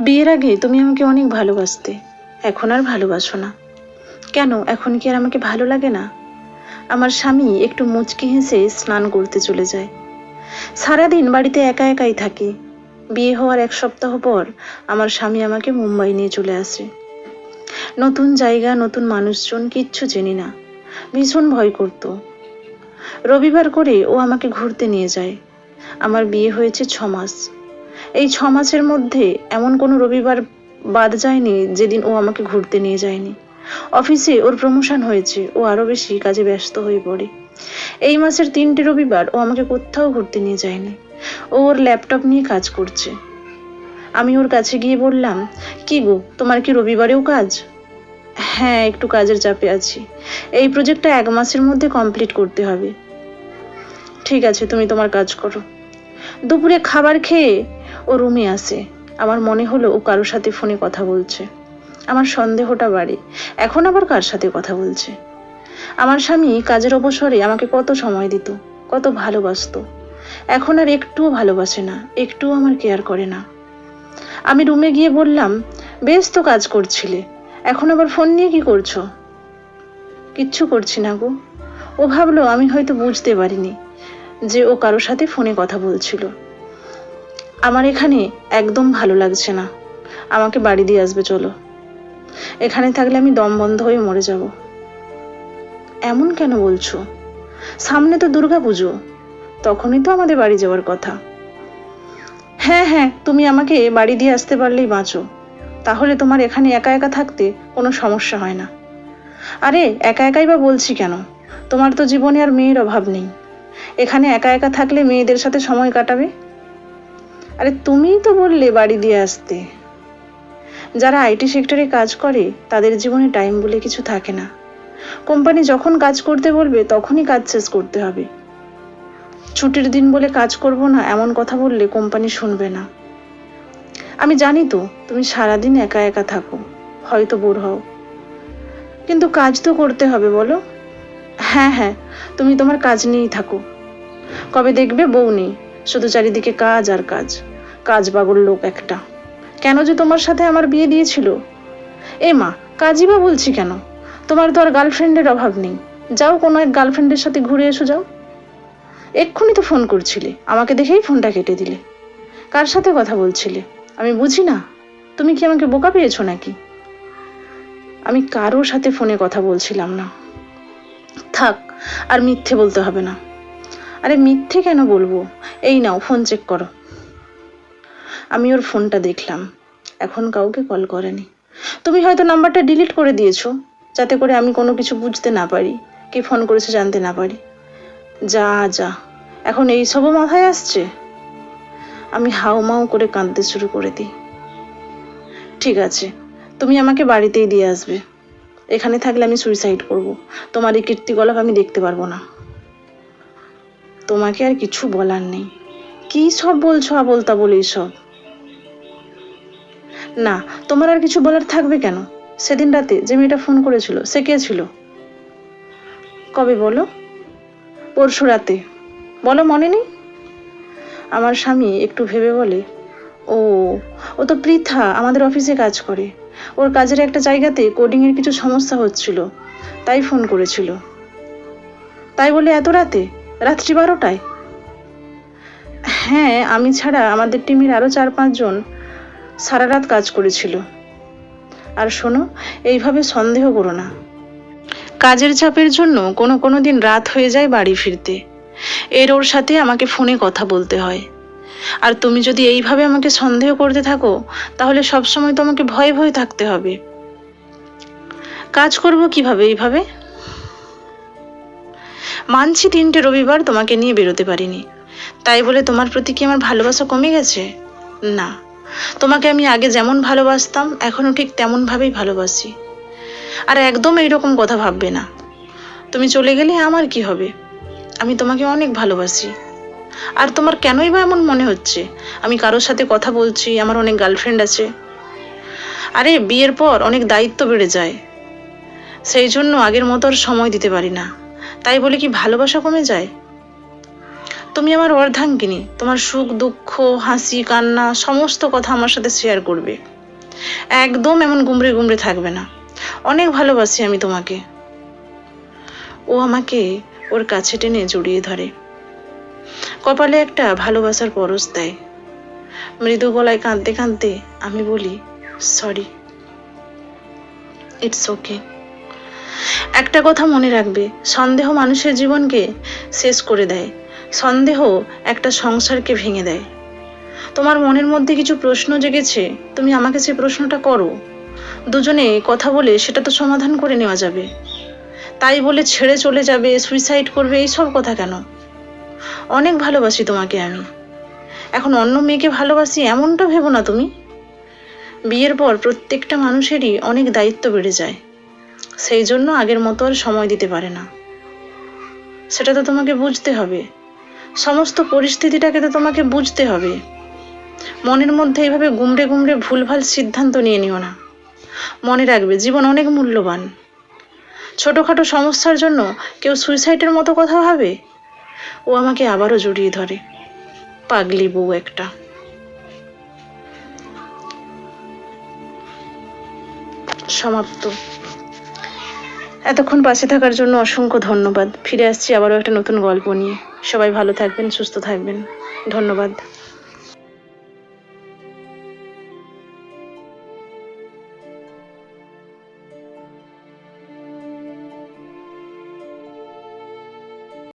বিয়ের আগে তুমি আমাকে অনেক ভালোবাসতে। এখন আর ভালোবাসো না। কেন? এখন কি আর আমাকে ভালো লাগে না? আমার স্বামী একটু মুচকি হেসে স্নান করতে চলে যায়। সারাদিন বাড়িতে একা একাই থাকি। বিয়ে হওয়ার এক সপ্তাহ পর আমার স্বামী আমাকে মুম্বাই নিয়ে চলে আসে। নতুন জায়গা, নতুন মানুষজন কিচ্ছু চিনি না। ভীষণ ভয় করতো। রবিবার করে ও আমাকে ঘুরতে নিয়ে যায়। আমার বিয়ে হয়েছে ছ মাস। এই ছ মাসের মধ্যে এমন কোনো রবিবার বাদ যায়নি যেদিন ও আমাকে ঘুরতে নিয়ে যায়নি। অফিসে ওর প্রমোশন হয়েছে, ও আরও বেশি কাজে ব্যস্ত হয়ে পড়ে। এই মাসের তিনটে রবিবার ও আমাকে কোথাও ঘুরতে নিয়ে যায়নি। ও ওর ল্যাপটপ নিয়ে কাজ করছে। আমি ওর কাছে গিয়ে বললাম, কি গো, তোমার কি রবিবারেও কাজ? হ্যাঁ একটু কাজের চাপে আছি। এই প্রজেক্টটা এক মাসের মধ্যে কমপ্লিট করতে হবে। ঠিক আছে, তুমি তোমার কাজ করো। দুপুরে খাবার খেয়ে ও রুমে আসে আমার মনে হলো ও কারোর সাথে ফোনে কথা বলছে। আমার সন্দেহটা বাড়ে। এখন আবার কার সাথে কথা বলছে? আমার স্বামী কাজের অবসরে আমাকে কত সময় দিত, কত ভালোবাসতো। এখন আর একটুও ভালোবাসে না, একটুও আমার কেয়ার করে না। আমি রুমে গিয়ে বললাম, বেশ তো কাজ করছিলে, এখন আবার ফোন নিয়ে কি করছ? কিচ্ছু করছি না গো। ও ভাবলো, আমি হয়তো বুঝতে পারিনি যে ও কারোর সাথে ফোনে কথা বলছিল। আমার এখানে একদম ভালো লাগছে না। আমাকে বাড়ি দিয়ে আসবে, চলো। এখানে থাকলে আমি দম বন্ধ হয়ে মরে যাব। এমন কেন বলছো? সামনে তো দুর্গা পুজো তখনই তো আমাদের বাড়ি যাওয়ার কথা। হ্যাঁ হ্যাঁ তুমি আমাকে বাড়ি দিয়ে আসতে পারলেই বাঁচো। তাহলে তোমার এখানে একা একা থাকতে কোনো সমস্যা হয় না। আরে, একা একাই বা বলছি কেন? তোমার তো জীবনে আর মেয়ের অভাব নেই। এখানে একা একা থাকলে মেয়েদের সাথে সময় কাটাবে? আরে তুমিই তো বললে বাড়ি দিয়ে আসতে। যারা আইটি সেক্টরে কাজ করে, তাদের জীবনে টাইম বলে কিছু থাকে না। কোম্পানি যখন কাজ করতে বলবে, তখনই কাজ শেষ করতে হবে। ছুটির দিন বলে কাজ করব না, এমন কথা বললে কোম্পানি শুনবে না। আমি জানি তো, তুমি সারাদিন একা একা থাকো, হয়তো বোর হও। কিন্তু কাজ তো করতে হবে, বলো? হ্যাঁ হ্যাঁ তুমি তোমার কাজ নিয়েই থাকো। কবে দেখবে বউ নেই। শুধু চারিদিকে কাজ আর কাজ। কাজ পাগল লোক একটা। কেন যে তোমার সাথে আমার বিয়ে দিয়েছিল? এ মা, কাজই বা বলছি কেন? তোমার তো আর গার্লফ্রেন্ডের অভাব নেই। যাও কোনো এক গার্লফ্রেন্ডের সাথে ঘুরে এসো, যাও। এক্ষুনি তো ফোন করছিলে। আমাকে দেখেই ফোনটা কেটে দিলে। কার সাথে কথা বলছিলে? আমি বুঝি না। তুমি কি আমাকে বোকা পেয়েছ নাকি? আমি কারোর সাথে ফোনে কথা বলছিলাম না। থাক, আর মিথ্যে বলতে হবে না। আরে মিথ্যে কেন বলব? এই নাও ফোন চেক করো। আমি ওর ফোনটা দেখলাম। এখন কাউকে কল করেনি। তুমি হয়তো নাম্বারটা ডিলিট করে দিয়েছ, যাতে করে আমি কোনো কিছু বুঝতে না পারি, কে ফোন করেছে জানতে না পারি। যা যা। এখন এই সবও মাথায় আসছে? আমি হাউমাউ করে কাঁদতে শুরু করে দিই। ঠিক আছে, তুমি আমাকে বাড়িতেই দিয়ে আসবে। এখানে থাকলে আমি সুইসাইড করব। তোমার এই কীর্তিকলাপ আমি দেখতে পারব না। তোমাকে আর কিছু বলার নেই। কি সব বলছো আবলতা বলেই সব না, তোমার আর কিছু বলার থাকবে কেন? সেদিন রাতে যে মেয়েটা ফোন করেছিল, সে কে ছিল? কবে বলো? পরশু রাতে। বলো মনে নেই? আমার স্বামী একটু ভেবে বলে, ও ও তো পৃথা, আমাদের অফিসে কাজ করে। ওর কাজের একটা জায়গাতে কোডিংয়ের কিছু সমস্যা হচ্ছিল, তাই ফোন করেছিল। তাই বলে এত রাতে? রাত্রি বারোটায়? হ্যাঁ আমি ছাড়া আমাদের টিমের আরও চার পাঁচজন সারা রাত কাজ করেছিল। আর শোনো, এইভাবে সন্দেহ করো না। কাজের চাপের জন্য কোনো কোনো দিন রাত হয়ে যায় বাড়ি ফিরতে। এর ওর সাথে আমাকে ফোনে কথা বলতে হয়। আর তুমি যদি এইভাবে আমাকে সন্দেহ করতে থাকো, তাহলে সবসময় তো আমাকে ভয়ে ভয়ে থাকতে হবে। কাজ করব কীভাবে এইভাবে? মানছি তিনটে রবিবার তোমাকে নিয়ে বেরোতে পারিনি। তাই বলে তোমার প্রতি কি আমার ভালোবাসা কমে গেছে? না। তোমাকে আমি আগে যেমন ভালোবাসতাম এখনও ঠিক তেমনভাবেই ভালোবাসি। আর একদম এইরকম কথা ভাববে না। তুমি চলে গেলে আমার কি হবে? আমি তোমাকে অনেক ভালোবাসি। আর তোমার কেনই বা এমন মনে হচ্ছে? আমি কারোর সাথে কথা বলছি, আমার অনেক গার্লফ্রেন্ড আছে। আরে, বিয়ের পর অনেক দায়িত্ব বেড়ে যায়। সেই জন্য আগের মতো আর সময় দিতে পারি না। তাই বলে কি ভালোবাসা কমে যায়? তুমি আমার অর্ধাঙ্গিনী, তোমার সুখ, দুঃখ, হাসি, কান্না, সমস্ত কথা আমার সাথে শেয়ার করবে। একদম এমন গুমড়ে গুমড়ে থাকবে না। অনেক ভালোবাসি আমি তোমাকে। ও আমাকে ওর কাছে টেনে জড়িয়ে ধরে। কপালে একটা ভালোবাসার পরশ দেয়। মৃদু গলায় কাঁদতে কাঁদতে আমি বলি সরি ইটস ওকে একটা কথা মনে রাখবে, সন্দেহ মানুষের জীবনকে শেষ করে দেয়। সন্দেহ একটা সংসারকে ভেঙে দেয়। তোমার মনের মধ্যে কিছু প্রশ্ন জেগেছে, তুমি আমাকে যে প্রশ্নটা করো। দুজনে কথা বলে সেটা তো সমাধান করে নেওয়া যাবে। তাই বলে ছেড়ে চলে যাবে সুইসাইড করবে, এইসব কথা কেন? অনেক ভালোবাসি তোমাকে আমি। এখন অন্য মেয়েকে ভালোবাসি এমনটা ভেবো না তুমি। বিয়ের পর প্রত্যেকটা মানুষেরই অনেক দায়িত্ব বেড়ে যায়। সেই জন্য আগের মতো আর সময় দিতে পারে না। সেটা তো তোমাকে বুঝতে হবে। সমস্ত পরিস্থিতিটাকে তো তোমাকে বুঝতে হবে। মনের মধ্যে এইভাবে গুমড়ে গুমড়ে ভুলভাল সিদ্ধান্ত নিয়ে নিও না। মনে রাখবে, জীবন অনেক মূল্যবান। ছোটোখাটো সমস্যার জন্য কেউ সুইসাইডের মতো কথা ভাবে? ও আমাকে আবারও জড়িয়ে ধরে। পাগলি বউ একটা। সমাপ্ত। এতক্ষণ পাশে থাকার জন্য অসংখ্য ধন্যবাদ। ফিরে আসছি আবারও একটা নতুন গল্প নিয়ে। সবাই ভালো থাকবেন, সুস্থ থাকবেন। ধন্যবাদ।